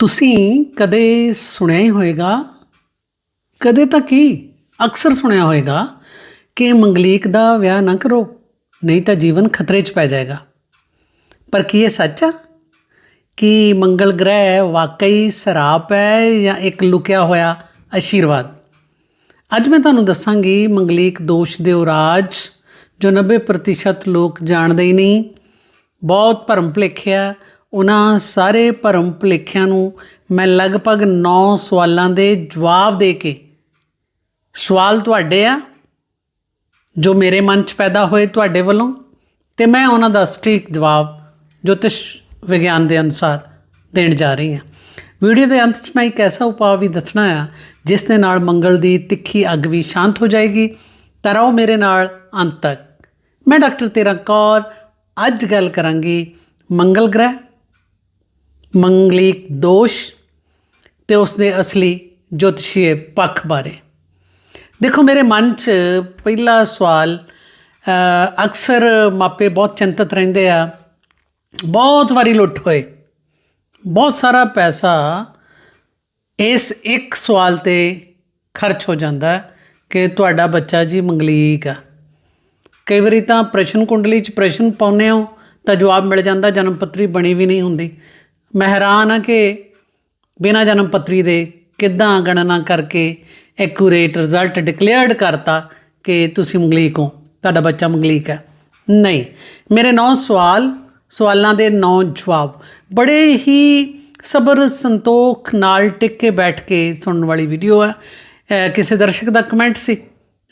ਤੁਸੀਂ ਕਦੇ ਸੁਣਿਆ ਹੀ ਹੋਵੇਗਾ ਕਦੇ ਤਾਂ ਕੀ ਅਕਸਰ ਸੁਣਿਆ ਹੋਵੇਗਾ ਕਿ ਮੰਗਲੀਕ ਦਾ ਵਿਆਹ ਨਾ ਕਰੋ, ਨਹੀਂ ਤਾਂ ਜੀਵਨ ਖਤਰੇ 'ਚ ਪੈ ਜਾਏਗਾ। ਪਰ ਕੀ ਇਹ ਸੱਚ ਆ ਕਿ ਮੰਗਲ ਗ੍ਰਹਿ ਵਾਕਈ ਸਰਾਪ ਹੈ ਜਾਂ ਇੱਕ ਲੁਕਿਆ ਹੋਇਆ ਆਸ਼ੀਰਵਾਦ ਅੱਜ ਮੈਂ ਤੁਹਾਨੂੰ ਦੱਸਾਂਗੀ ਮੰਗਲੀਕ ਦੋਸ਼ ਦੇ ਉਰਾਜ ਜੋ 90% ਲੋਕ ਜਾਣਦੇ ਹੀ ਨਹੀਂ, ਬਹੁਤ ਭਰਮ ਭੁਲੇਖਿਆ ਉਹਨਾਂ ਸਾਰੇ ਭਰਮ ਭੁਲੇਖਿਆਂ ਨੂੰ ਮੈਂ ਲਗਭਗ 9 ਸਵਾਲਾਂ ਦੇ ਜਵਾਬ ਦੇ ਕੇ ਸਵਾਲ ਤੁਹਾਡੇ ਆ, ਜੋ ਮੇਰੇ ਮਨ 'ਚ ਪੈਦਾ ਹੋਏ ਤੁਹਾਡੇ ਵੱਲੋਂ, ਤੇ ਮੈਂ ਉਹਨਾਂ ਦਾ ਸਟੀਕ ਜਵਾਬ ਜੋਤਿਸ਼ ਵਿਗਿਆਨ ਦੇ ਅਨੁਸਾਰ ਦੇਣ ਜਾ ਰਹੀ ਹਾਂ। ਵੀਡੀਓ ਦੇ ਅੰਤ 'ਚ ਮੈਂ ਇੱਕ ਐਸਾ ਉਪਾਅ ਵੀ ਦੱਸਣਾ ਆ, ਜਿਸ ਦੇ ਨਾਲ ਮੰਗਲ ਦੀ ਤਿੱਖੀ ਅੱਗ ਵੀ ਸ਼ਾਂਤ ਹੋ ਜਾਏਗੀ। ਤਾਂ ਰਹੋ ਮੇਰੇ ਨਾਲ ਅੰਤ ਤੱਕ। ਮੈਂ ਡਾਕਟਰ ਤੇਰਾ ਕੌਰ ਅੱਜ ਗੱਲ ਕਰਾਂਗੀ ਮੰਗਲ ਗ੍ਰਹਿ ਮੰਗਲੀਕ ਦੋਸ਼ ਤੇ ਉਸਦੇ ਅਸਲੀ ਜੋਤਸ਼ੀਏ ਪੱਖ ਬਾਰੇ। ਦੇਖੋ ਮੇਰੇ ਮਨ 'ਚ ਪਹਿਲਾ ਸਵਾਲ ਅਕਸਰ ਮਾਪੇ ਬਹੁਤ ਚਿੰਤਤ ਰਹਿੰਦੇ ਆ, ਬਹੁਤ ਵਾਰੀ ਲੁੱਟ ਹੋਏ, ਬਹੁਤ ਸਾਰਾ ਪੈਸਾ ਇਸ ਇੱਕ ਸਵਾਲ ਤੇ ਖਰਚ ਹੋ ਜਾਂਦਾ ਕਿ ਤੁਹਾਡਾ ਬੱਚਾ ਜੀ ਮੰਗਲੀਕ ਆ। ਕਈ ਵਾਰੀ ਤਾਂ ਪ੍ਰਸ਼ਨ ਕੁੰਡਲੀ 'ਚ ਪ੍ਰਸ਼ਨ ਪਾਉਂਦੇ ਹੋ ਤਾਂ ਜਵਾਬ ਮਿਲ ਜਾਂਦਾ, ਜਨਮ ਪੱਤਰੀ ਬਣੀ ਵੀ ਨਹੀਂ ਹੁੰਦੀ। ਮੈਂ ਹੈਰਾਨ ਆ ਕਿ ਬਿਨਾਂ ਜਨਮ ਪੱਤਰੀ ਦੇ ਕਿੱਦਾਂ ਗਣਨਾ ਕਰਕੇ ਐਕੂਰੇਟ ਰਿਜ਼ਲਟ ਡਿਕਲੇਅਰਡ ਕਰਤਾ ਕਿ ਤੁਸੀਂ ਮੰਗਲੀਕ ਹੋ, ਤੁਹਾਡਾ ਬੱਚਾ ਮੰਗਲੀਕ ਹੈ। ਨਹੀਂ, ਮੇਰੇ ਨੌ ਸਵਾਲ, ਸਵਾਲਾਂ ਦੇ ਨੌ ਜਵਾਬ। ਬੜੇ ਹੀ ਸਬਰ ਸੰਤੋਖ ਨਾਲ ਟਿਕ ਕੇ ਬੈਠ ਕੇ ਸੁਣਨ ਵਾਲੀ ਵੀਡੀਓ ਹੈ। ਕਿਸੇ ਦਰਸ਼ਕ ਦਾ ਕਮੈਂਟ ਸੀ?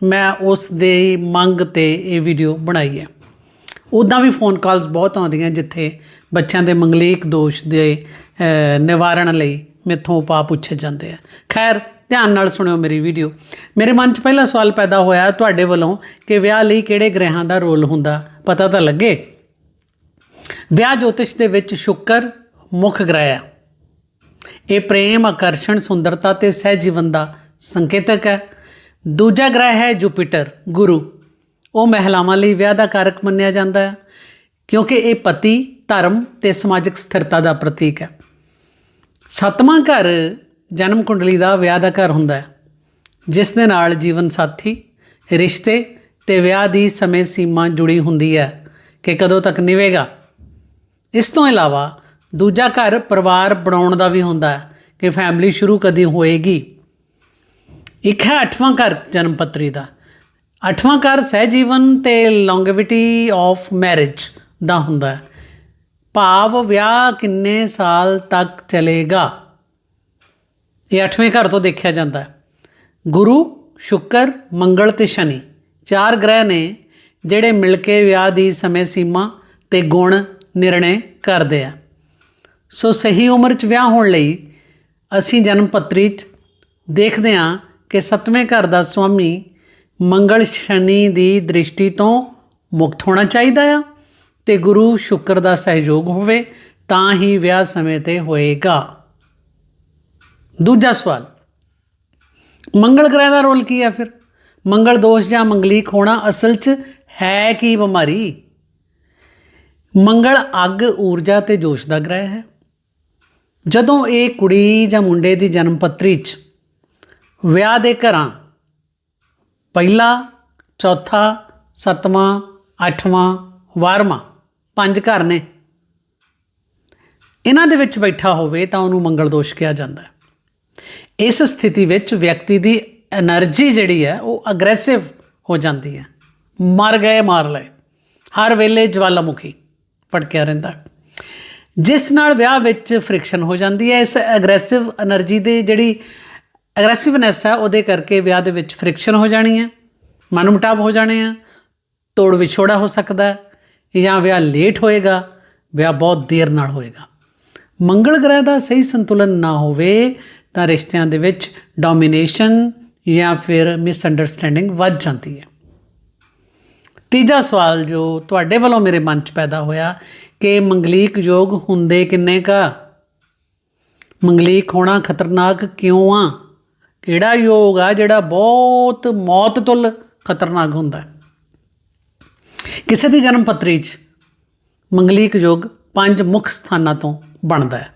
ਮੈਂ ਉਸ ਦੇ ਮੰਗ ਤੇ ਇਹ ਵੀਡੀਓ ਬਣਾਈ ਹੈ। ਉੱਦਾਂ ਵੀ ਫੋਨ ਕਾਲਸ ਬਹੁਤ ਆਉਂਦੀਆਂ ਜਿੱਥੇ ਬੱਚਿਆਂ ਦੇ ਮੰਗਲੀਕ ਦੋਸ਼ ਦੇ ਅਹ, ਨਿਵਾਰਣ ਲਈ ਮੇਥੋਂ ਉਪਾਅ ਪੁੱਛੇ ਜਾਂਦੇ ਆ। ਖੈਰ ਧਿਆਨ ਨਾਲ ਸੁਣਿਓ ਮੇਰੀ ਵੀਡੀਓ। ਮੇਰੇ ਮਨ 'ਚ ਪਹਿਲਾ ਸਵਾਲ ਪੈਦਾ ਹੋਇਆ ਤੁਹਾਡੇ ਵੱਲੋਂ ਕਿ ਵਿਆਹ ਲਈ ਕਿਹੜੇ ਗ੍ਰਹਿਾਂ ਦਾ ਰੋਲ ਹੁੰਦਾ ਪਤਾ ਤਾਂ ਲੱਗੇ? ਵਿਆਹ ਜੋਤਿਸ਼ ਦੇ ਵਿੱਚ ਸ਼ੁੱਕਰ ਮੁੱਖ ਗ੍ਰਹਿ ਹੈ ਇਹ ਪ੍ਰੇਮ ਆਕਰਸ਼ਣ ਸੁੰਦਰਤਾ ਤੇ ਸਹਿ ਜੀਵਨ ਦਾ ਸੰਕੇਤਕ ਹੈ। ਦੂਜਾ ਗ੍ਰਹਿ ਹੈ ਜੁਪੀਟਰ ਗੁਰੂ। ਉਹ ਮਹਿਲਾਵਾਂ ਲਈ ਵਿਆਹ ਦਾ ਕਾਰਕ ਮੰਨਿਆ ਜਾਂਦਾ ਹੈ ਕਿਉਂਕਿ ਇਹ ਪਤੀ ਧਰਮ ਤੇ ਸਮਾਜਿਕ ਸਥਿਰਤਾ ਦਾ ਪ੍ਰਤੀਕ ਹੈ। ਸੱਤਵਾਂ ਘਰ ਜਨਮ ਕੁੰਡਲੀ ਦਾ ਵਿਆਹ ਦਾ ਘਰ ਹੁੰਦਾ ਹੈ, ਜਿਸ ਦੇ ਨਾਲ ਜੀਵਨ ਸਾਥੀ, ਰਿਸ਼ਤੇ ਤੇ ਵਿਆਹ ਦੀ ਸਮੇਂ ਸੀਮਾ ਜੁੜੀ ਹੁੰਦੀ ਹੈ ਕਿ ਕਦੋਂ ਤੱਕ ਨਿਵੇਗਾ। ਇਸ ਤੋਂ ਇਲਾਵਾ ਦੂਜਾ ਘਰ ਪਰਿਵਾਰ ਬਣਾਉਣ ਦਾ ਵੀ ਹੁੰਦਾ ਹੈ ਕਿ ਫੈਮਿਲੀ ਸ਼ੁਰੂ ਕਦੀ ਹੋਏਗੀ। ਇੱਕ ਹੈ ਅੱਠਵਾਂ ਘਰ ਜਨਮ ਪੱਤਰੀ ਦਾ। ਅੱਠਵਾਂ ਘਰ ਸਹਿ ਜੀਵਨ ਤੇ ਲੌਂਗੇਵਿਟੀ ਆਫ ਮੈਰਿਜ ਦਾ ਹੁੰਦਾ ਹੈ। ਭਾਵ ਵਿਆਹ ਕਿੰਨੇ ਸਾਲ ਤੱਕ ਚੱਲੇਗਾ? ਇਹ ਅੱਠਵੇਂ ਘਰ ਤੋਂ ਦੇਖਿਆ ਜਾਂਦਾ ਹੈ। ਗੁਰੂ, ਸ਼ੁੱਕਰ, ਮੰਗਲ ਤੇ ਸ਼ਨੀ ਚਾਰ ਗ੍ਰਹਿ ਨੇ ਜਿਹੜੇ ਮਿਲ ਕੇ ਵਿਆਹ ਦੀ ਸਮੇਂ ਸੀਮਾ ਤੇ ਗੁਣ ਨਿਰਣੇ ਕਰਦੇ ਆ। ਸੋ ਸਹੀ ਉਮਰ 'ਚ ਵਿਆਹ ਹੋਣ ਲਈ ਅਸੀਂ ਜਨਮ ਪੱਤਰੀ 'ਚ ਦੇਖਦੇ ਹਾਂ ਕਿ ਸੱਤਵੇਂ ਘਰ ਦਾ ਸੁਆਮੀ ਮੰਗਲ ਸ਼ਨੀ ਦੀ ਦ੍ਰਿਸ਼ਟੀ ਤੋਂ ਮੁਕਤ ਹੋਣਾ ਚਾਹੀਦਾ ਆ। ਤੇ ਗੁਰੂ ਸ਼ੁੱਕਰ ਦਾ ਸਹਿਯੋਗ ਹੋਵੇ, ਤਾਂ ਹੀ ਵਿਆਹ ਸਮੇਂ ਤੇ ਹੋਏਗਾ। ਦੂਜਾ ਸਵਾਲ, ਮੰਗਲ ਗ੍ਰਹਿ ਦਾ ਰੋਲ ਕੀ ਹੈ ਫਿਰ? ਮੰਗਲ ਦੋਸ਼ ਜਾਂ ਮੰਗਲੀਕ ਹੋਣਾ ਅਸਲ 'ਚ ਹੈ ਕੀ ਬਿਮਾਰੀ? ਮੰਗਲ ਅੱਗ, ਊਰਜਾ ਤੇ ਜੋਸ਼ ਦਾ ਗ੍ਰਹਿ ਹੈ। ਜਦੋਂ ਇਹ ਕੁੜੀ ਜਾਂ ਮੁੰਡੇ ਦੀ ਜਨਮ ਪੱਤਰੀ 'ਚ ਵਿਆਹ ਦੇ ਘਰਾਂ, ਪਹਿਲਾ, ਚੌਥਾ, ਸੱਤਵਾਂ, ਅੱਠਵਾਂ 12ਵਾਂ ਪੰਜ ਘਰ ਨੇ। ਇਹਨਾਂ ਦੇ ਵਿੱਚ ਬੈਠਾ ਹੋਵੇ ਤਾਂ ਉਹਨੂੰ ਮੰਗਲ ਦੋਸ਼ ਕਿਹਾ ਜਾਂਦਾ ਹੈ। ਇਸ ਸਥਿਤੀ ਵਿੱਚ ਵਿਅਕਤੀ ਦੀ એનર્ਜੀ ਜਿਹੜੀ ਹੈ, ਉਹ ਅਗਰੈਸਿਵ ਹੋ ਜਾਂਦੀ ਹੈ। ਮਰ ਗਏ, ਮਾਰ ਲਏ। ਹਰ ਵੇਲੇ ਜਵਾਲਾਮੁਖੀ ਪਟਕਿਆ ਰਹਿੰਦਾ ਜਿਸ ਨਾਲ ਵਿਆਹ ਵਿੱਚ ਫ੍ਰਿਕਸ਼ਨ ਹੋ ਜਾਂਦੀ ਹੈ, ਇਸ ਅਗਰੈਸਿਵ એનર્ਜੀ ਦੇ ਜਿਹੜੀ ਅਗਰੈਸਿਵਨੈਸ ਹੈ, ਉਹਦੇ ਕਰਕੇ ਵਿਆਹ ਦੇ ਵਿੱਚ ਫ੍ਰਿਕਸ਼ਨ ਹੋ ਜਾਣੀ ਹੈ। ਮਨਮਟਾਵ ਹੋ ਜਾਣੇ ਆ। ਤੋੜ ਵਿਛੋੜਾ ਹੋ ਸਕਦਾ ਹੈ। ਜਾਂ ਵਿਆਹ ਲੇਟ ਹੋਏਗਾ, ਵਿਆਹ ਬਹੁਤ ਦੇਰ ਨਾਲ ਹੋਏਗਾ। ਮੰਗਲ ਗ੍ਰਹਿ ਦਾ ਸਹੀ ਸੰਤੁਲਨ ਨਾ ਹੋਵੇ ਤਾਂ ਰਿਸ਼ਤਿਆਂ ਦੇ ਵਿੱਚ ਡੋਮੀਨੇਸ਼ਨ ਜਾਂ ਫਿਰ ਮਿਸਅੰਡਰਸਟੈਂਡਿੰਗ ਵੱਧ ਜਾਂਦੀ ਹੈ। ਤੀਜਾ ਸਵਾਲ ਜੋ ਤੁਹਾਡੇ ਵੱਲੋਂ ਮੇਰੇ ਮਨ 'ਚ ਪੈਦਾ ਹੋਇਆ ਕਿ ਮੰਗਲੀਕ ਯੋਗ ਹੁੰਦੇ ਕਿੰਨੇ ਕਾ ਮੰਗਲੀਕ ਹੋਣਾ ਖਤਰਨਾਕ ਕਿਉਂ ਆ? ਕਿਹੜਾ ਯੋਗ ਆ ਜਿਹੜਾ ਬਹੁਤ ਮੌਤ ਤੁਲ ਖਤਰਨਾਕ ਹੁੰਦਾ ਹੈ? ਕਿਸੇ ਦੀ ਜਨਮ ਪੱਤਰੀ 'ਚ ਮੰਗਲੀਕ ਯੋਗ ਪੰਜ ਮੁੱਖ ਸਥਾਨਾਂ ਤੋਂ ਬਣਦਾ ਹੈ।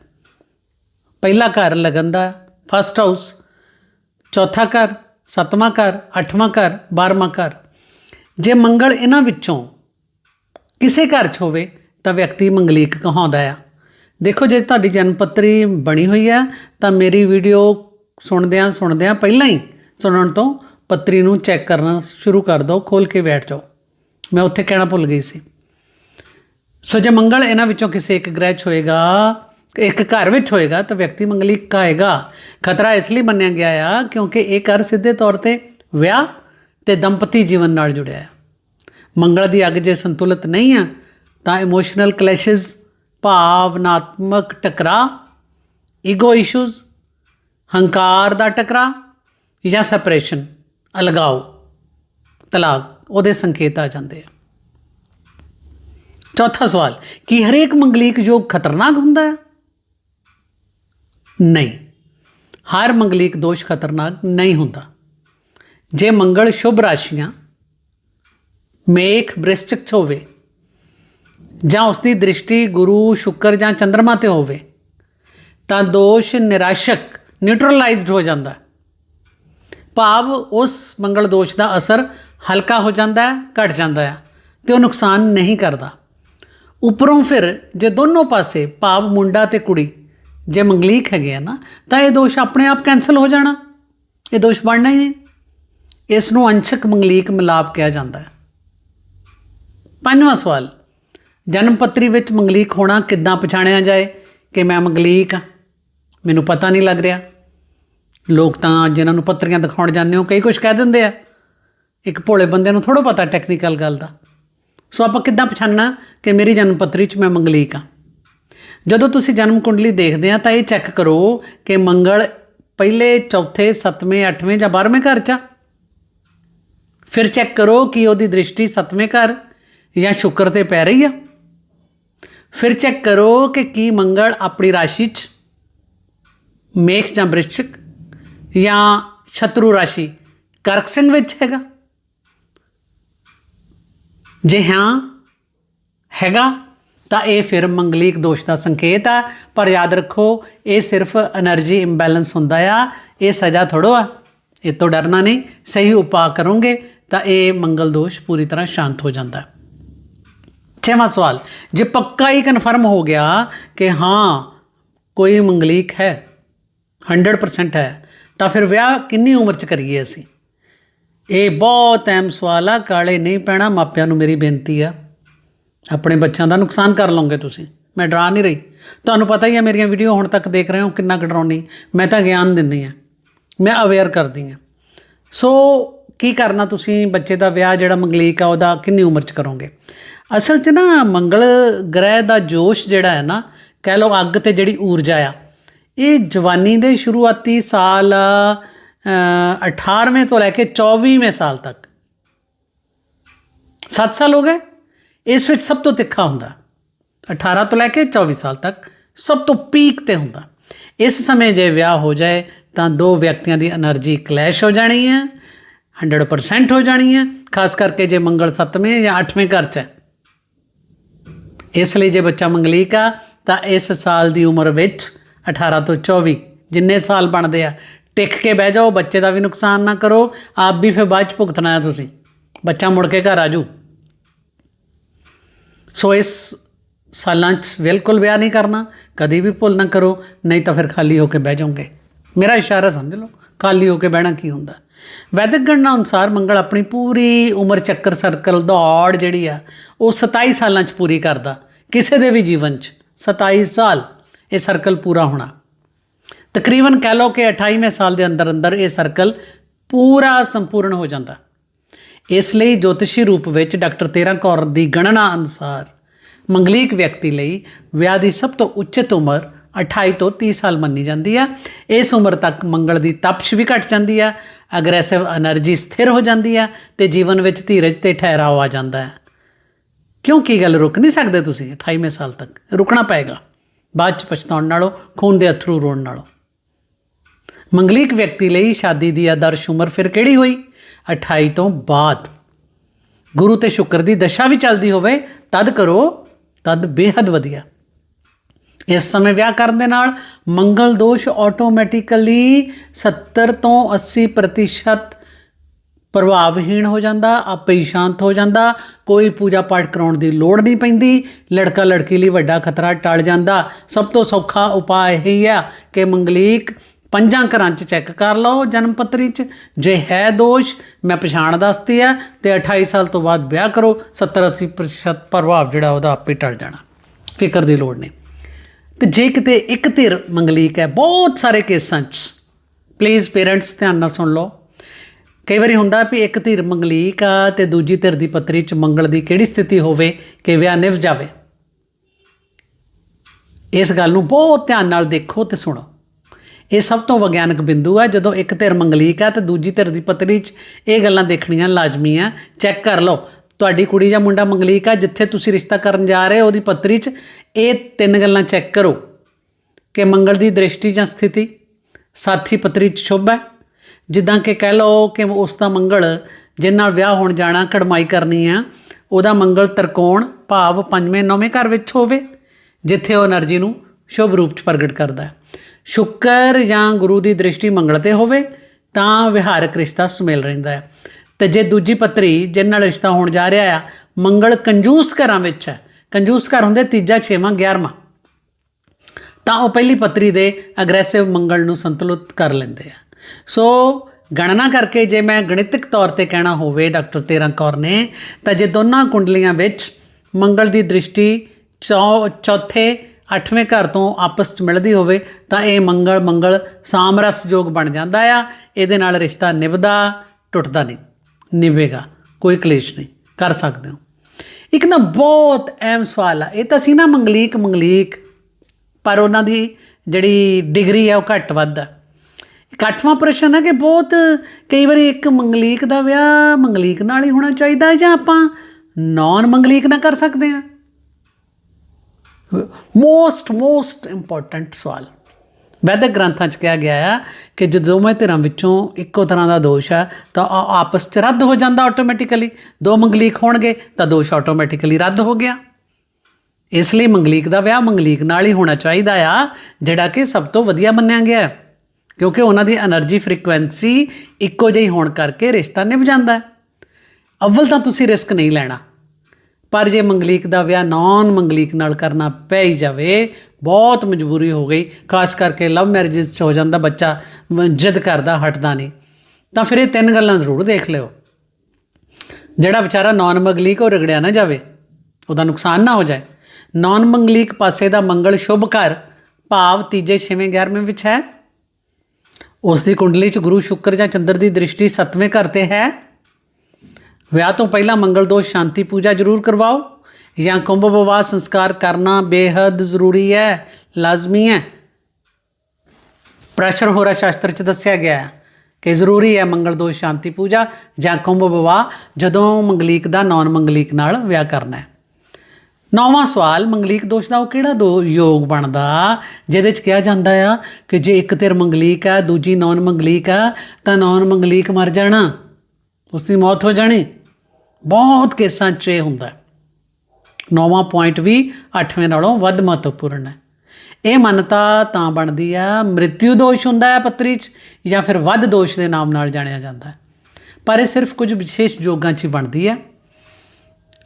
ਪਹਿਲਾ ਘਰ ਲਗਨ ਦਾ ਫਸਟ ਹਾਊਸ ਚੌਥਾ ਘਰ, ਸੱਤਵਾਂ ਘਰ, ਅੱਠਵਾਂ ਘਰ 12ਵਾਂ ਘਰ। ਜੇ ਮੰਗਲ ਇਹਨਾਂ ਵਿੱਚੋਂ ਕਿਸੇ ਘਰ 'ਚ ਹੋਵੇ ਤਾਂ ਵਿਅਕਤੀ ਮੰਗਲੀਕ ਕਹਾਉਂਦਾ ਆ। ਦੇਖੋ, ਜੇ ਤੁਹਾਡੀ ਜਨਮ ਪੱਤਰੀ ਬਣੀ ਹੋਈ ਆ ਤਾਂ ਮੇਰੀ ਵੀਡੀਓ ਸੁਣਦਿਆਂ ਸੁਣਦਿਆਂ ਪਹਿਲਾਂ ਹੀ ਸੁਣਨ ਤੋਂ ਪੱਤਰੀ ਨੂੰ ਚੈੱਕ ਕਰਨਾ ਸ਼ੁਰੂ ਕਰ ਦਿਓ ਖੋਲ ਕੇ ਬੈਠ ਜਾਓ। ਮੈਂ ਉੱਥੇ ਕਹਿਣਾ ਭੁੱਲ ਗਈ ਸੀ। ਸੋ ਜੇ ਮੰਗਲ ਇਹਨਾਂ ਵਿੱਚੋਂ ਕਿਸੇ ਇੱਕ ਗ੍ਰਹਿ 'ਚ ਹੋਏਗਾ, ਇੱਕ ਘਰ ਵਿੱਚ ਹੋਏਗਾ ਤਾਂ ਵਿਅਕਤੀ ਮੰਗਲਿਕ ਕਹਾਏਗਾ ਖਤਰਾ ਇਸ ਲਈ ਮੰਨਿਆ ਗਿਆ ਆ ਕਿਉਂਕਿ ਇਹ ਘਰ ਸਿੱਧੇ ਤੌਰ ਤੇ ਵਿਆਹ ਤੇ ਦੰਪਤੀ ਜੀਵਨ ਨਾਲ ਜੁੜਿਆ ਹੈ ਮੰਗਲ ਦੀ ਅੱਗ ਜੇ ਸੰਤੁਲਿਤ ਨਹੀਂ ਆ, ਤਾਂ ਇਮੋਸ਼ਨਲ ਕਲੈਸ਼ਸ ਭਾਵਨਾਤਮਕ ਟਕਰਾਅ ਈਗੋ ਇਸ਼ੂਜ਼ ਹੰਕਾਰ ਦਾ ਟਕਰਾਅ ਜਾਂ ਸੈਪਰੇਸ਼ਨ ਅਲਗਾਓ, ਤਲਾਕ। ਉਹਦੇ ਸੰਕੇਤ ਆ ਜਾਂਦੇ ਆ। ਚੌਥਾ ਸਵਾਲ, ਕੀ ਹਰੇਕ ਮੰਗਲੀਕ ਯੋਗ ਖਤਰਨਾਕ ਹੁੰਦਾ ਹੈ? ਨਹੀਂ। ਹਰ ਮੰਗਲੀਕ ਦੋਸ਼ ਖਤਰਨਾਕ ਨਹੀਂ ਹੁੰਦਾ। ਜੇ ਮੰਗਲ ਸ਼ੁਭ ਰਾਸ਼ੀਆਂ, ਮੇਖ ਬ੍ਰਿਸ਼ਚਕ 'ਚ ਹੋਵੇ, ਜਾਂ ਉਸ ਦੀ ਦ੍ਰਿਸ਼ਟੀ ਗੁਰੂ, ਸ਼ੁੱਕਰ ਜਾਂ ਚੰ드ਰਮਾ ਤੇ ਹੋਵੇ, ਤਾਂ ਦੋਸ਼ ਨਿਰਾਸ਼ਕ ਨਿਊਟਰਲਾਈਜ਼ਡ ਹੋ ਜਾਂਦਾ। ਭਾਵ ਉਸ ਮੰਗਲ ਦੋਸ਼ ਦਾ ਅਸਰ ਹਲਕਾ ਹੋ ਜਾਂਦਾ ਹੈ, ਘਟ ਜਾਂਦਾ ਹੈ ਤੇ ਉਹ ਨੁਕਸਾਨ ਨਹੀਂ ਕਰਦਾ। ਉੱਪਰੋਂ ਫਿਰ ਜੇ ਦੋਨੋਂ ਪਾਸੇ ਭਾਵ ਮੁੰਡਾ ਤੇ ਕੁੜੀ ਜੇ ਮੰਗਲੀਕ ਹੈਗੇ ਆ ਨਾ, ਤਾਂ ਇਹ ਦੋਸ਼ ਆਪਣੇ ਆਪ ਕੈਨਸਲ ਹੋ ਜਾਣਾ। ਇਹ ਦੋਸ਼ ਬਣਨਾ ਹੀ ਨਹੀਂ। ਇਸ ਨੂੰ ਅੰਸ਼ਕ ਮੰਗਲੀਕ ਮਿਲਾਪ ਕਿਹਾ ਜਾਂਦਾ ਹੈ। ਪੰਜਵਾਂ ਸਵਾਲ, ਜਨਮ ਪੱਤਰੀ ਵਿੱਚ ਮੰਗਲੀਕ ਹੋਣਾ ਕਿੱਦਾਂ ਪਛਾਣਿਆ ਜਾਏ ਕਿ ਮੈਂ ਮੰਗਲੀਕ ਹਾਂ? ਮੈਨੂੰ ਪਤਾ ਨਹੀਂ ਲੱਗ ਰਿਹਾ। ਲੋਕ ਤਾਂ ਜਿਨ੍ਹਾਂ ਨੂੰ ਪੱਤਰੀਆਂ ਦਿਖਾਉਣ ਜਾਂਦੇ ਹੋ, ਕਈ ਕੁਝ ਕਹਿ ਦਿੰਦੇ ਆ। ਇੱਕ ਭੋਲੇ ਬੰਦੇ ਨੂੰ ਥੋੜਾ ਪਤਾ ਟੈਕਨੀਕਲ ਗੱਲ ਦਾ। ਸੋ ਆਪਾਂ ਕਿੱਦਾਂ ਪਛਾਣਨਾ ਕਿ ਮੇਰੀ ਜਨਮ ਪੱਤਰੀ 'ਚ ਮੈਂ ਮੰਗਲੀਕ ਹਾਂ? ਜਦੋਂ ਤੁਸੀਂ ਜਨਮ ਕੁੰਡਲੀ ਦੇਖਦੇ ਆ ਤਾਂ ਇਹ ਚੈੱਕ ਕਰੋ ਕਿ ਮੰਗਲ ਪਹਿਲੇ, ਚੌਥੇ, ਸੱਤਵੇਂ, ਅੱਠਵੇਂ ਜਾਂ 12ਵੇਂ ਘਰ 'ਚ ਆ। ਫਿਰ ਚੈੱਕ ਕਰੋ ਕਿ ਉਹਦੀ ਦ੍ਰਿਸ਼ਟੀ ਸੱਤਵੇਂ ਘਰ ਜਾਂ ਸ਼ੁਕਰ ਤੇ ਪੈ ਰਹੀ ਆ। ਫਿਰ ਚੈੱਕ ਕਰੋ ਕਿ ਕੀ ਮੰਗਲ ਆਪਣੀ ਰਾਸ਼ੀ 'ਚ ਮੇਖ ਜਾਂ ਬ੍ਰਿਸ਼ਚਿਕ ਜਾਂ ਸ਼ਤਰੂ ਰਾਸ਼ੀ ਕਰਕ ਸਿੰਘ ਵਿੱਚ ਹੈਗਾ। ਜੇ ਹਾਂ ਹੈਗਾ, ਤਾਂ ਇਹ ਫਿਰ ਮੰਗਲੀਕ ਦੋਸ਼ ਦਾ ਸੰਕੇਤ ਆ। ਪਰ ਯਾਦ ਰੱਖੋ, ਇਹ ਸਿਰਫ એનર્ਜੀ ਇੰਬੈਲੈਂਸ ਹੁੰਦਾ ਆ। ਇਹ ਸਜ਼ਾ ਥੋੜੋ ਆ। ਇਹ ਤੋਂ ਡਰਨਾ ਨਹੀਂ। ਸਹੀ ਉਪਾਅ ਕਰੋਗੇ, ਤਾਂ ਇਹ ਮੰਗਲ ਦੋਸ਼ ਪੂਰੀ ਤਰ੍ਹਾਂ ਸ਼ਾਂਤ ਹੋ ਜਾਂਦਾ। ਛੇਵਾਂ ਸਵਾਲ, ਜੇ ਪੱਕਾ ਹੀ ਕਨਫਰਮ ਹੋ ਗਿਆ ਕਿ ਹਾਂ, ਕੋਈ ਮੰਗਲੀਕ ਹੈ 100% ਹੈ, ਤਾਂ ਫਿਰ ਵਿਆਹ ਕਿੰਨੀ ਉਮਰ 'ਚ ਕਰੀਏ ਅਸੀਂ? ਇਹ ਬਹੁਤ ਅਹਿਮ ਸਵਾਲ ਆ, ਕਾਲੇ ਨਹੀਂ ਪੈਣਾ, ਮਾਪਿਆਂ ਨੂੰ ਮੇਰੀ ਬੇਨਤੀ ਆ। ਆਪਣੇ ਬੱਚਿਆਂ ਦਾ ਨੁਕਸਾਨ ਕਰ ਲਓਗੇ ਤੁਸੀਂ। ਮੈਂ ਡਰਾ ਨਹੀਂ ਰਹੀ। ਤੁਹਾਨੂੰ ਪਤਾ ਹੀ ਆ, ਮੇਰੀਆਂ ਵੀਡੀਓ ਹੁਣ ਤੱਕ ਦੇਖ ਰਹੇ ਹੋ, ਕਿੰਨਾ ਕੁ ਡਰਾਉਣੀ ਮੈਂ ਤਾਂ ਗਿਆਨ ਦਿੰਦੀ ਆ। ਮੈਂ ਅਵੇਅਰ ਕਰਦੀ ਆ। ਸੋ ਕੀ ਕਰਨਾ ਤੁਸੀਂ? ਬੱਚੇ ਦਾ ਵਿਆਹ ਜਿਹੜਾ ਮੰਗਲੀਕ ਆ, ਉਹਦਾ ਕਿੰਨੀ ਉਮਰ ਚ ਕਰੋਗੇ? ਅਸਲ 'ਚ ਨਾ ਮੰਗਲ ਗ੍ਰਹਿ ਦਾ ਜੋਸ਼ ਜਿਹੜਾ ਹੈ ਨਾ, ਕਹਿ ਲਓ ਅੱਗ ਤੇ ਜਿਹੜੀ ਊਰਜਾ ਆ, ਇਹ ਜਵਾਨੀ ਦੇ ਸ਼ੁਰੂਆਤੀ ਸਾਲ 18वें ਤੋਂ ਲੈ ਕੇ 24ਵੇਂ ਸਾਲ ਤੱਕ। 7 ਸਾਲ ਹੋ ਗਏ। ਇਸ ਵਿੱਚ ਸਭ ਤੋਂ ਤਿੱਖਾ ਹੁੰਦਾ। 18 ਤੋਂ ਲੈ ਕੇ 24 ਸਾਲ ਤੱਕ ਸਭ ਤੋਂ ਪੀਕ ਤੇ ਹੁੰਦਾ। ਇਸ ਸਮੇਂ ਜੇ ਵਿਆਹ ਹੋ ਜਾਏ, ਤਾਂ ਦੋ ਵਿਅਕਤੀਆਂ ਦੀ એનર્ਜੀ ਕਲੈਸ਼ ਹੋ ਜਾਣੀ ਹੈ 100% ਹੋ ਜਾਣੀ ਹੈ, ਖਾਸ ਕਰਕੇ ਜੇ ਮੰਗਲ 7ਵੇਂ ਜਾਂ 8ਵੇਂ ਘਰ 'ਚ ਹੈ। ਇਸ ਲਈ ਜੇ ਬੱਚਾ ਮੰਗਲੀਕ ਆ, ਤਾਂ ਇਸ ਸਾਲ ਦੀ ਉਮਰ ਵਿੱਚ 18 ਤੋਂ 24 ਜਿੰਨੇ ਸਾਲ ਬਣਦੇ ਆ ਟਿਕ ਕੇ ਬਹਿ ਜਾਓ, ਬੱਚੇ ਦਾ ਵੀ ਨੁਕਸਾਨ ਨਾ ਕਰੋ, ਆਪ ਵੀ ਫਿਰ ਬਾਅਦ ਚ ਭੁਗਤਣਾ ਹੈ ਤੁਸੀਂ। ਬੱਚਾ ਮੁੜ ਕੇ ਘਰ ਆਜੂ ਸੋ ਇਸ ਸਾਲਾਂ 'ਚ ਬਿਲਕੁਲ ਵਿਆਹ ਨਹੀਂ ਕਰਨਾ, ਕਦੀ ਵੀ ਭੁੱਲ ਨਾ ਕਰੋ, ਨਹੀਂ ਤਾਂ ਫਿਰ ਖਾਲੀ ਹੋ ਕੇ ਬਹਿ ਜਾਓਗੇ। ਮੇਰਾ ਇਸ਼ਾਰਾ ਸਮਝ ਲਓ, ਖਾਲੀ ਹੋ ਕੇ ਬਹਿਣਾ ਕੀ ਹੁੰਦਾ? ਵੈਦਿਕ ਗਣਨਾ ਅਨੁਸਾਰ ਮੰਗਲ ਆਪਣੀ ਪੂਰੀ ਉਮਰ ਚੱਕਰ ਸਰਕਲ, ਦੌੜ ਜਿਹੜੀ ਆ, ਉਹ 27 ਸਾਲਾਂ 'ਚ ਪੂਰੀ ਕਰਦਾ, ਕਿਸੇ ਦੇ ਵੀ ਜੀਵਨ 'ਚ। 27 ਸਾਲ, ਇਹ ਸਰਕਲ ਪੂਰਾ ਹੋਣਾ। ਤਕਰੀਬਨ ਕਹਿ ਲਓ ਕਿ 28ਵੇਂ ਸਾਲ ਦੇ ਅੰਦਰ ਅੰਦਰ ਇਹ ਸਰਕਲ ਪੂਰਾ ਸੰਪੂਰਨ ਹੋ ਜਾਂਦਾ। ਇਸ ਲਈ ਜੋਤਿਸ਼ੀ ਰੂਪ ਵਿੱਚ ਡਾਕਟਰ 13 ਕੌਰ ਦੀ ਗਣਨਾ ਅਨੁਸਾਰ ਮੰਗਲੀਕ ਵਿਅਕਤੀ ਲਈ ਵਿਆਹ ਦੀ ਸਭ ਤੋਂ ਉੱਚਿਤ ਉਮਰ 28 ਤੋਂ 30 ਸਾਲ ਮੰਨੀ ਜਾਂਦੀ ਹੈ ਇਸ ਉਮਰ ਤੱਕ ਮੰਗਲ ਦੀ ਤਪਸ਼ ਵੀ ਘਟ ਜਾਂਦੀ ਹੈ ਅਗਰੈਸਿਵ એનર્ਜੀ ਸਥਿਰ ਹੋ ਜਾਂਦੀ ਹੈ ਤੇ ਜੀਵਨ ਵਿੱਚ ਧੀਰਜ ਤੇ ਠਹਿਰਾਓ ਆ ਜਾਂਦਾ ਹੈ। ਕਿਉਂਕਿ ਗੱਲ ਰੁਕ ਨਹੀਂ ਸਕਦੇ ਤੁਸੀਂ? 28ਵੇਂ ਸਾਲ ਤੱਕ ਰੁਕਣਾ ਪਏਗਾ। ਬਾਅਦ ਚ ਪਛਤਾਉਣ ਨਾਲੋਂ, ਖੂਨ ਦੇ ਅਥਰੂ ਰੋਣ ਨਾਲੋਂ। ਮੰਗਲੀਕ ਵਿਅਕਤੀ ਲਈ ਸ਼ਾਦੀ ਦੀ ਆਦਰਸ਼ ਉਮਰ ਫਿਰ ਕਿਹੜੀ ਹੋਈ? 28 ਤੋਂ ਬਾਅਦ। ਗੁਰੂ ਤੇ ਸ਼ੁਕਰ ਦੀ ਦਸ਼ਾ ਵੀ ਚੱਲਦੀ ਹੋਵੇ, ਤਦ ਕਰੋ, ਤਦ ਬੇਹੱਦ ਵਧੀਆ। ਇਸ ਸਮੇਂ ਵਿਆਹ ਕਰਨ ਦੇ ਨਾਲ ਮੰਗਲ ਦੋਸ਼ ਆਟੋਮੈਟਿਕਲੀ 70 ਤੋਂ 80% ਪ੍ਰਭਾਵਹੀਣ ਹੋ ਜਾਂਦਾ, ਆਪੇ ਹੀ ਸ਼ਾਂਤ ਹੋ ਜਾਂਦਾ, ਕੋਈ ਪੂਜਾ ਪਾਠ ਕਰਾਉਣ ਦੀ ਲੋੜ ਨਹੀਂ ਪੈਂਦੀ, ਲੜਕਾ ਲੜਕੀ ਲਈ ਵੱਡਾ ਖਤਰਾ ਟਲ ਜਾਂਦਾ। ਸਭ ਤੋਂ ਸੌਖਾ ਉਪਾਅ ਇਹ ਹੀ ਆ ਕਿ ਮੰਗਲੀਕ ਪੰਜਾਂ ਘਰਾਂ 'ਚ ਚੈੱਕ ਕਰ ਲਓ ਜਨਮ ਪੱਤਰੀ 'ਚ। ਜੇ ਹੈ ਦੋਸ਼, ਮੈਂ ਪਛਾਣ ਦੱਸਦੀ ਆ ਤੇ 28 ਸਾਲ ਤੋਂ ਬਾਅਦ ਵਿਆਹ ਕਰੋ 70 80% ਪ੍ਰਭਾਵ ਜਿਹੜਾ ਉਹਦਾ ਆਪੇ ਟਲ ਜਾਣਾ। ਫਿਕਰ ਦੀ ਲੋੜ ਨਹੀਂ। ਤੇ ਜੇ ਕਿਤੇ ਇੱਕ ਧਿਰ ਮੰਗਲੀਕ ਹੈ ਬਹੁਤ ਸਾਰੇ ਕੇਸਾਂ 'ਚ ਪਲੀਜ਼ ਪੇਰੈਂਟਸ ਧਿਆਨ ਨਾਲ ਸੁਣ ਲਓ। ਕਈ ਵਾਰੀ ਹੁੰਦਾ ਵੀ ਇੱਕ ਧਿਰ ਮੰਗਲੀਕ ਆ ਤੇ ਦੂਜੀ ਧਿਰ ਦੀ ਪੱਤਰੀ 'ਚ ਮੰਗਲ ਦੀ ਕਿਹੜੀ ਸਥਿਤੀ ਹੋਵੇ ਕਿ ਵਿਆਹ ਨਿਭ ਜਾਵੇ। ਇਸ ਗੱਲ ਨੂੰ ਬਹੁਤ ਧਿਆਨ ਨਾਲ ਦੇਖੋ ਤੇ ਸੁਣੋ। ਇਹ ਸਭ ਤੋਂ ਵਿਗਿਆਨਕ ਬਿੰਦੂ ਹੈ ਜਦੋਂ ਇੱਕ ਧਿਰ ਮੰਗਲੀਕ ਹੈ ਤੇ ਦੂਜੀ ਧਿਰ ਦੀ ਪਤਰੀ 'ਚ ਇਹ ਗੱਲਾਂ ਦੇਖਣੀਆਂ ਲਾਜ਼ਮੀ ਆ। ਚੈੱਕ ਕਰ ਲਓ, ਤੁਹਾਡੀ ਕੁੜੀ ਜਾਂ ਮੁੰਡਾ ਮੰਗਲੀਕ ਆ, ਜਿੱਥੇ ਤੁਸੀਂ ਰਿਸ਼ਤਾ ਕਰਨ ਜਾ ਰਹੇ ਹੋ, ਉਹਦੀ ਪਤਨੀ 'ਚ ਇਹ ਤਿੰਨ ਗੱਲਾਂ ਚੈੱਕ ਕਰੋ ਕਿ ਮੰਗਲ ਦੀ ਦ੍ਰਿਸ਼ਟੀ ਜਾਂ ਸਥਿਤੀ, ਸਾਥੀ ਪਤਨੀ 'ਚ ਸ਼ੁਭ ਹੈ ਜਿੱਦਾਂ ਕਿ ਕਹਿ ਲਓ ਕਿ ਉਸ ਦਾ ਮੰਗਲ ਜਿਨ ਨਾਲ ਵਿਆਹ ਹੋਣ ਜਾਣਾ ਕੜਮਾਈ ਕਰਨੀ ਆ, ਉਹਦਾ ਮੰਗਲ ਤਰਕੋਣ ਭਾਵ ਪੰਜਵੇਂ ਨੌਵੇਂ ਘਰ ਵਿੱਚ ਹੋਵੇ, ਜਿੱਥੇ ਉਹ એનર્ਜੀ ਨੂੰ ਸ਼ੁਭ ਰੂਪ 'ਚ ਪ੍ਰਗਟ ਕਰਦਾ ਹੈ। ਸ਼ੁੱਕਰ ਜਾਂ ਗੁਰੂ ਦੀ ਦ੍ਰਿਸ਼ਟੀ ਮੰਗਲ ਤੇ ਹੋਵੇ, ਤਾਂ ਵਿਹਾਰਕ ਰਿਸ਼ਤਾ ਸੁਮੇਲ ਰਹਿੰਦਾ ਹੈ। ਤੇ ਜੇ ਦੂਜੀ ਪਤਰੀ, ਜਿਨ ਨਾਲ ਰਿਸ਼ਤਾ ਹੋਣ ਜਾ ਰਿਹਾ ਆ, ਮੰਗਲ ਕੰਜੂਸ ਘਰਾਂ ਵਿੱਚ ਹੈ। ਕੰਜੂਸ ਘਰ ਹੁੰਦੇ ਤੀਜਾ, ਛੇਵਾਂ 11ਵਾਂ ਤਾਂ ਉਹ ਪਹਿਲੀ ਪਤਰੀ ਦੇ ਅਗਰੈਸਿਵ ਮੰਗਲ ਨੂੰ ਸੰਤੁਲਿਤ ਕਰ ਲੈਂਦੇ ਆ। ਸੋ ਗਣਨਾ ਕਰਕੇ ਜੇ ਮੈਂ ਗਣਿਤਿਕ ਤੌਰ ਤੇ ਕਹਿਣਾ ਹੋਵੇ, ਡਾਕਟਰ ਤੇਰਾਂ ਕੌਰ ਨੇ, ਤਾਂ ਜੇ ਦੋਨਾਂ ਕੁੰਡਲੀਆਂ ਵਿੱਚ ਮੰਗਲ ਦੀ ਦ੍ਰਿਸ਼ਟੀ ਚੌ- ਚੌਥੇ ਅੱਠਵੇਂ ਘਰ ਤੋਂ ਆਪਸ 'ਚ ਮਿਲਦੀ ਹੋਵੇ ਤਾਂ ਇਹ ਮੰਗਲ ਮੰਗਲ ਸਾਮਰਸ ਯੋਗ ਬਣ ਜਾਂਦਾ ਆ। ਇਹਦੇ ਨਾਲ ਰਿਸ਼ਤਾ ਨਿਭਦਾ, ਟੁੱਟਦਾ ਨਹੀਂ, ਨਿਭੇਗਾ, ਕੋਈ ਕਲੇਸ਼ ਨਹੀਂ, ਕਰ ਸਕਦੇ ਹੋ। ਇੱਕ ਨਾ ਬਹੁਤ ਅਹਿਮ ਸਵਾਲ ਆ, ਇਹ ਤਾਂ ਸੀ ਨਾ ਮੰਗਲੀਕ ਮੰਗਲੀਕ, ਪਰ ਉਹਨਾਂ ਦੀ ਜਿਹੜੀ ਡਿਗਰੀ ਹੈ ਉਹ ਘੱਟ ਵੱਧ ਆ। ਇੱਕ ਅੱਠਵਾਂ ਪ੍ਰਸ਼ਨ ਹੈ ਕਿ ਬਹੁਤ ਕਈ ਵਾਰੀ ਇੱਕ ਮੰਗਲੀਕ ਦਾ ਵਿਆਹ ਮੰਗਲੀਕ ਨਾਲ ਹੀ ਹੋਣਾ ਚਾਹੀਦਾ ਜਾਂ ਆਪਾਂ ਨਾਨ ਮੰਗਲੀਕ ਨਾਲ ਕਰ ਸਕਦੇ ਹਾਂ? ਮੋਸਟ ਮੋਸਟ ਇੰਪੋਰਟੈਂਟ ਸਵਾਲ। ਵੈਦਿਕ ਗ੍ਰੰਥਾਂ 'ਚ ਕਿਹਾ ਗਿਆ ਆ ਕਿ ਜਦੋਂ ਦੋਵੇਂ ਧਿਰਾਂ ਵਿੱਚੋਂ ਇੱਕੋ ਤਰ੍ਹਾਂ ਦਾ ਦੋਸ਼ ਆ, ਤਾਂ ਆਪਸ 'ਚ ਰੱਦ ਹੋ ਜਾਂਦਾ ਆਟੋਮੈਟਿਕਲੀ ਦੋ ਮੰਗਲੀਕ ਹੋਣਗੇ, ਤਾਂ ਦੋਸ਼ ਆਟੋਮੈਟਿਕਲੀ ਰੱਦ ਹੋ ਗਿਆ। ਇਸ ਲਈ ਮੰਗਲੀਕ ਦਾ ਵਿਆਹ ਮੰਗਲੀਕ ਨਾਲ ਹੀ ਹੋਣਾ ਚਾਹੀਦਾ ਆ, ਜਿਹੜਾ ਕਿ ਸਭ ਤੋਂ ਵਧੀਆ ਮੰਨਿਆ ਗਿਆ ਕਿਉਂਕਿ ਉਹਨਾਂ ਦੀ એનર્ਜੀ ਫ੍ਰੀਕੁਐਂਸੀ ਇੱਕੋ ਜਿਹੀ ਹੋਣ ਕਰਕੇ ਰਿਸ਼ਤਾ ਨਿਭ ਜਾਂਦਾ ਹੈ ਅਵਲ ਤਾਂ ਤੁਸੀਂ ਰਿਸਕ ਨਹੀਂ ਲੈਣਾ। ਪਰ ਜੇ ਮੰਗਲੀਕ ਦਾ ਵਿਆਹ ਨਾਨ ਮੰਗਲੀਕ ਨਾਲ ਕਰਨਾ ਪੈ ਹੀ ਜਾਵੇ, ਬਹੁਤ ਮਜਬੂਰੀ ਹੋ ਗਈ। ਖਾਸ ਕਰਕੇ ਲਵ ਮੈਰਿਜਸ 'ਚ ਹੋ ਜਾਂਦਾ, ਬੱਚਾ ਜਿੱਦ ਕਰਦਾ, ਹਟਦਾ ਨਹੀਂ। ਤਾਂ ਫਿਰ ਇਹ ਤਿੰਨ ਗੱਲਾਂ ਜ਼ਰੂਰ ਦੇਖ ਲਿਓ। ਜਿਹੜਾ ਵਿਚਾਰਾ ਨਾਨ ਮੰਗਲੀਕ ਉਹ ਰਗੜਿਆ ਨਾ ਜਾਵੇ, ਉਹਦਾ ਨੁਕਸਾਨ ਨਾ ਹੋ ਜਾਏ। ਨਾਨ ਮੰਗਲੀਕ ਪਾਸੇ ਦਾ ਮੰਗਲ ਸ਼ੁਭ ਘਰ, ਭਾਵ ਤੀਜੇ ਛੇਵੇਂ 11ਵੇਂ ਵਿੱਚ ਹੈ। ਉਸ ਦੀ ਕੁੰਡਲੀ 'ਚ ਗੁਰੂ ਸ਼ੁੱਕਰ ਜਾਂ ਚੰਦਰ ਦੀ ਦ੍ਰਿਸ਼ਟੀ ਸੱਤਵੇਂ ਘਰ ਤੇ ਹੈ। ਵਿਆਹ ਤੋਂ ਪਹਿਲਾਂ ਮੰਗਲ ਦੋਸ਼ ਸ਼ਾਂਤੀ ਪੂਜਾ ਜ਼ਰੂਰ ਕਰਵਾਓ ਜਾਂ ਕੁੰਭ ਵਿਵਾਹ ਸੰਸਕਾਰ ਕਰਨਾ ਬੇहद ਜ਼ਰੂਰੀ ਹੈ, ਲਾਜ਼ਮੀ ਹੈ। ਪ੍ਰੈਸ਼ਰ ਹੋਰਾ ਸ਼ਾਸਤਰ ਚ ਦੱਸਿਆ ਗਿਆ ਹੈ ਕਿ ਜ਼ਰੂਰੀ ਹੈ ਮੰਗਲ ਦੋਸ਼ ਸ਼ਾਂਤੀ ਪੂਜਾ ਜਾਂ ਕੁੰਭ ਵਿਵਾਹ ਜਦੋਂ ਮੰਗਲੀਕ ਦਾ ਨੌਨ ਮੰਗਲੀਕ ਨਾਲ ਵਿਆਹ ਕਰਨਾ ਹੈ। ਨੌਵਾਂ ਸਵਾਲ, ਮੰਗਲੀਕ ਦੋਸ਼ ਦਾ ਉਹ ਕਿਹੜਾ ਦੋ ਯੋਗ ਬਣਦਾ? ਜਿਹਦੇ ਚ ਕਿਹਾ ਜਾਂਦਾ ਆ ਕਿ ਜੇ ਇੱਕ ਧਿਰ ਮੰਗਲੀਕ ਆ ਦੂਜੀ ਨਾਨ ਮੰਗਲੀਕ ਆ ਤਾਂ ਨਾਨ ਮੰਗਲੀਕ ਮਰ ਜਾਣਾ। ਉਸ ਦੀ ਮੌਤ ਹੋ ਜਾਣੀ। ਬਹੁਤ ਕੇਸਾਂ 'ਚ ਇਹ ਹੁੰਦਾ ਹੈ। ਨੌਵਾਂ ਪੁਆਇੰਟ ਵੀ 8ਵੇਂ ਨਾਲੋਂ ਵੱਧ ਮਹੱਤਵਪੂਰਨ ਹੈ। ਇਹ ਮੰਨਤਾ ਤਾਂ ਬਣਦੀ ਆ ਮ੍ਰਿਤਿੂ ਦੋਸ਼ ਹੁੰਦਾ ਹੈ ਪੱਤਰੀ 'ਚ ਜਾਂ ਫਿਰ ਵੱਧ ਦੋਸ਼ ਦੇ ਨਾਮ ਨਾਲ ਜਾਣਿਆ ਜਾਂਦਾ ਹੈ। ਪਰ ਇਹ ਸਿਰਫ ਕੁਝ ਵਿਸ਼ੇਸ਼ ਯੋਗਾਂ 'ਚ ਹੀ ਬਣਦੀ ਹੈ।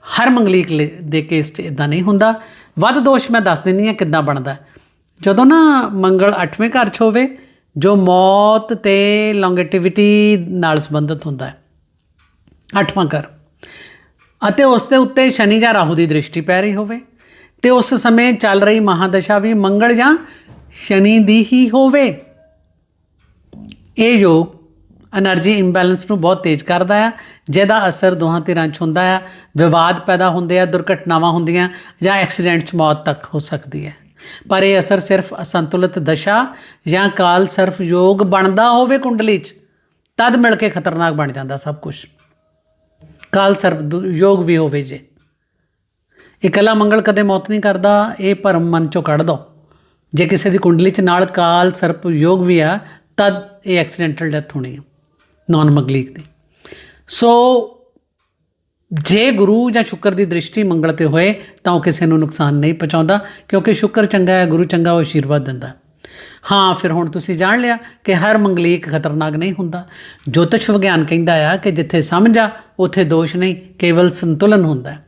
ਹਰ ਮੰਗਲੀਕ ਲੇ- ਦੇ ਕੇਸ 'ਚ ਇਦਾਂ ਨਹੀਂ ਹੁੰਦਾ। ਵੱਧ ਦੋਸ਼ ਮੈਂ ਦੱਸ ਦਿੰਦੀ ਹਾਂ ਕਿੱਦਾਂ ਬਣਦਾ ਜਦੋਂ ਨਾ ਮੰਗਲ 8ਵੇਂ ਘਰ 'ਚ ਹੋਵੇ, ਜੋ ਮੌਤ ਤੇ ਲੌਂਗੇਟਿਵਿਟੀ ਨਾਲ ਸੰਬੰਧਿਤ ਹੁੰਦਾ ਹੈ। ਅੱਠਵਾਂ ਘਰ। ਅਤੇ ਉਸ ਦੇ ਉੱਤੇ ਸ਼ਨੀ ਜਾਂ ਰਾਹੂ ਦੀ ਦ੍ਰਿਸ਼ਟੀ ਪੈ ਰਹੀ ਹੋਵੇ। ਤੇ ਉਸ ਸਮੇਂ ਚੱਲ ਰਹੀ ਮਹਾਦਸ਼ਾ ਵੀ ਮੰਗਲ ਜਾਂ ਸ਼ਨੀ ਦੀ ਹੀ ਹੋਵੇ। ਇਹ ਯੋਗ એનર્ਜੀ ਇੰਬੈਲੈਂਸ ਨੂੰ ਬਹੁਤ ਤੇਜ਼ ਕਰਦਾ ਆ, ਜਿਹਦਾ ਅਸਰ ਦੋਹਾਂ ਧਿਰਾਂ 'ਚ ਹੁੰਦਾ ਆ। ਵਿਵਾਦ ਪੈਦਾ ਹੁੰਦੇ ਆ, ਦੁਰਘਟਨਾਵਾਂ ਹੁੰਦੀਆਂ ਜਾਂ ਐਕਸੀਡੈਂਟ 'ਚ ਮੌਤ ਤੱਕ ਹੋ ਸਕਦੀ ਹੈ। ਪਰ ਇਹ ਅਸਰ ਸਿਰਫ ਅਸੰਤੁਲਿਤ ਦਸ਼ਾ ਜਾਂ ਕਾਲ ਸਰਫ ਯੋਗ ਬਣਦਾ ਹੋਵੇ ਕੁੰਡਲੀ 'ਚ, ਤਦ ਮਿਲ ਕੇ ਖਤਰਨਾਕ ਬਣ ਜਾਂਦਾ ਸਭ ਕੁਝ ਕਾਲ ਸਰਪ ਦੁ- ਯੋਗ ਵੀ ਹੋਵੇ ਜੇ। ਇਹ ਇਕੱਲਾ ਮੰਗਲ ਕਦੇ ਮੌਤ ਨਹੀਂ ਕਰਦਾ, ਇਹ ਭਰਮ ਮਨ ਚੋਂ ਕੱਢ ਦੋ। ਜੇ ਕਿਸੇ ਦੀ ਕੁੰਡਲੀ ਚ ਨਾਲ ਕਾਲ ਸਰਪ ਯੋਗ ਵੀ ਆ, ਤਦ ਇਹ ਐਕਸੀਡੈਂਟਲ ਡੈਥ ਹੋਣੀ ਹੈ ਨਾਨ ਮੰਗਲੀਕ ਦੀ। ਸੋ ਜੇ ਗੁਰੂ ਜਾਂ ਸ਼ੁਕਰ ਦੀ ਦ੍ਰਿਸ਼ਟੀ ਮੰਗਲ ਤੇ ਹੋਏ, ਤਾਂ ਉਹ ਕਿਸੇ ਨੂੰ ਨੁਕਸਾਨ ਨਹੀਂ ਪਹੁੰਚਾਉਂਦਾ, ਕਿਉਂਕਿ ਸ਼ੁਕਰ ਚੰਗਾ ਹੈ, ਗੁਰੂ ਚੰਗਾ ਉਹ ਆਸ਼ੀਰਵਾਦ ਦਿੰਦਾ। ਹਾਂ, ਫਿਰ ਹੁਣ ਤੁਸੀਂ ਜਾਣ ਲਿਆ ਕਿ ਹਰ ਮੰਗਲੀਕ ਖਤਰਨਾਕ ਨਹੀਂ ਹੁੰਦਾ। ਜੋਤਿਸ਼ ਵਿਗਿਆਨ ਕਹਿੰਦਾ ਆ ਕਿ ਜਿੱਥੇ ਸਮਝ ਆ ਉੱਥੇ ਦੋਸ਼ ਨਹੀਂ ਕੇਵਲ ਸੰਤੁਲਨ ਹੁੰਦਾ ਹੈ।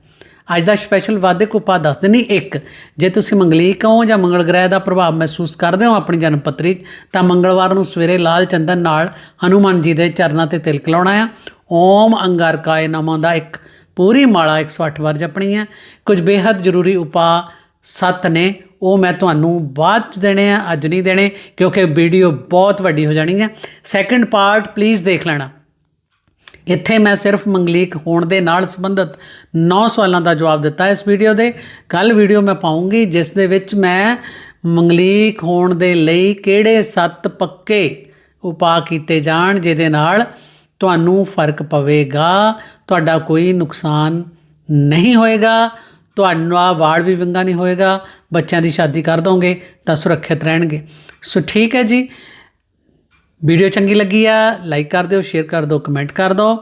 ਅੱਜ ਦਾ ਸਪੈਸ਼ਲ ਵਾਦਕ ਉਪਾਅ ਦੱਸ ਦਿੰਨੀ ਇੱਕ ਜੇ ਤੁਸੀਂ ਮੰਗਲੀਕ ਹੋ ਜਾਂ ਮੰਗਲ ਗ੍ਰਹਿ ਦਾ ਪ੍ਰਭਾਵ ਮਹਿਸੂਸ ਕਰਦੇ ਹੋ ਆਪਣੀ ਜਨਮ ਪੱਤਰੀ 'ਚ, ਤਾਂ ਮੰਗਲਵਾਰ ਨੂੰ ਸਵੇਰੇ ਲਾਲ ਚੰਦਨ ਨਾਲ ਹਨੂਮਾਨ ਜੀ ਦੇ ਚਰਨਾਂ ਤੇ ਤਿਲਕ ਲਾਉਣਾ ਆ। ਓਮ ਅੰਗਾਰਕਾਏ ਨਮः ਦਾ ਇੱਕ ਪੂਰੀ ਮਾਲਾ 108 ਵਾਰ ਜਪਣੀ ਹੈ ਕੁਝ ਬੇहद ਜ਼ਰੂਰੀ ਉਪਾਅ ਸੱਤ ਨੇ ਉਹ ਮੈਂ ਤੁਹਾਨੂੰ ਬਾਅਦ ਚ ਦੇਣੇ ਆ ਅੱਜ ਨਹੀਂ ਦੇਣੇ ਕਿਉਂਕਿ ਵੀਡੀਓ ਬਹੁਤ ਵੱਡੀ ਹੋ ਜਾਣੀ ਹੈ ਸੈਕੰਡ ਪਾਰਟ ਪਲੀਜ਼ ਦੇਖ ਲੈਣਾ। ਇੱਥੇ ਮੈਂ ਸਿਰਫ ਮੰਗਲੀਕ ਹੋਣ ਦੇ ਨਾਲ ਸੰਬੰਧਿਤ 9 ਸਵਾਲਾਂ ਦਾ ਜਵਾਬ ਦਿੱਤਾ ਇਸ ਵੀਡੀਓ ਦੇ। ਕੱਲ ਵੀਡੀਓ ਮੈਂ ਪਾਉਂਗੀ, ਜਿਸ ਦੇ ਵਿੱਚ ਮੈਂ ਮੰਗਲੀਕ ਹੋਣ ਦੇ ਲਈ ਕਿਹੜੇ ਸੱਤ ਪੱਕੇ ਉਪਾਅ ਕੀਤੇ ਜਾਣ, ਜਿਹਦੇ ਨਾਲ ਤੁਹਾਨੂੰ ਫ਼ਰਕ ਪਵੇਗਾ, ਤੁਹਾਡਾ ਕੋਈ ਨੁਕਸਾਨ ਨਹੀਂ ਹੋਏਗਾ, ਤੁਹਾਡਾ ਵਾੜ ਵੀ ਵਿੰਗਾ ਨਹੀਂ ਹੋਏਗਾ, ਬੱਚਿਆਂ ਦੀ ਸ਼ਾਦੀ ਕਰ ਦੋਗੇ ਤਾਂ ਸੁਰੱਖਿਅਤ ਰਹਿਣਗੇ। ਸੋ ਠੀਕ ਹੈ ਜੀ ਵੀਡੀਓ ਚੰਗੀ ਲੱਗੀ ਆ ਲਾਈਕ ਕਰ ਦਿਓ ਸ਼ੇਅਰ ਕਰ ਦਿਓ ਕਮੈਂਟ ਕਰ ਦਿਓ।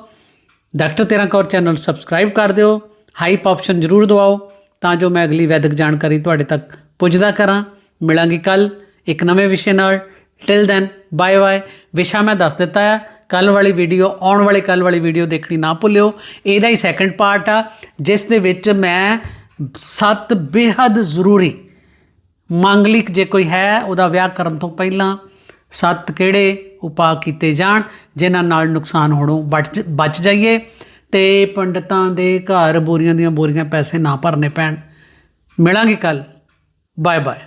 ਡਾਕਟਰ ਤੇਰਾ ਕੌਰ ਚੈਨਲ ਸਬਸਕ੍ਰਾਈਬ ਕਰ ਦਿਓ। ਹਾਈਪ ਆਪਸ਼ਨ ਜ਼ਰੂਰ ਦਵਾਓ ਤਾਂ ਜੋ ਮੈਂ ਅਗਲੀ ਵੈਦਿਕ ਜਾਣਕਾਰੀ ਤੁਹਾਡੇ ਤੱਕ ਪੁੱਜਦਾ ਕਰਾਂ। ਮਿਲਾਂਗੇ ਕੱਲ ਇੱਕ ਨਵੇਂ ਵਿਸ਼ੇ ਨਾਲ। ਟਿਲ ਦੈਨ ਬਾਏ ਬਾਏ ਵਿਸ਼ਾ ਮੈਂ ਦੱਸ ਦਿੱਤਾ ਹੈ ਕੱਲ ਵਾਲੀ ਵੀਡੀਓ ਆਉਣ ਵਾਲੀ ਕੱਲ ਵਾਲੀ ਵੀਡੀਓ ਦੇਖਣੀ ਨਾ ਭੁੱਲਿਓ। ਇਹਦਾ ਹੀ ਸੈਕੰਡ ਪਾਰਟ ਆ, ਜਿਸ ਦੇ ਵਿੱਚ ਮੈਂ ਸੱਤ ਬੇहद ਜ਼ਰੂਰੀ ਮੰਗਲਿਕ ਜੇ ਕੋਈ ਹੈ, ਉਹਦਾ ਵਿਆਹ ਕਰਨ ਤੋਂ ਪਹਿਲਾਂ ਸੱਤ ਕਿਹੜੇ ਉਪਾਅ ਕੀਤੇ ਜਾਣ, ਜਿਨ੍ਹਾਂ ਨਾਲ ਨੁਕਸਾਨ ਹੋਣੋਂ ਬਚ ਬਚ ਜਾਈਏ ਤੇ ਪੰਡਤਾਂ ਦੇ ਘਰ ਬੋਰੀਆਂ ਦੀਆਂ ਬੋਰੀਆਂ ਪੈਸੇ ਨਾ ਭਰਨੇ ਪੈਣ। ਮਿਲਾਂਗੇ ਕੱਲ ਬਾਏ ਬਾਏ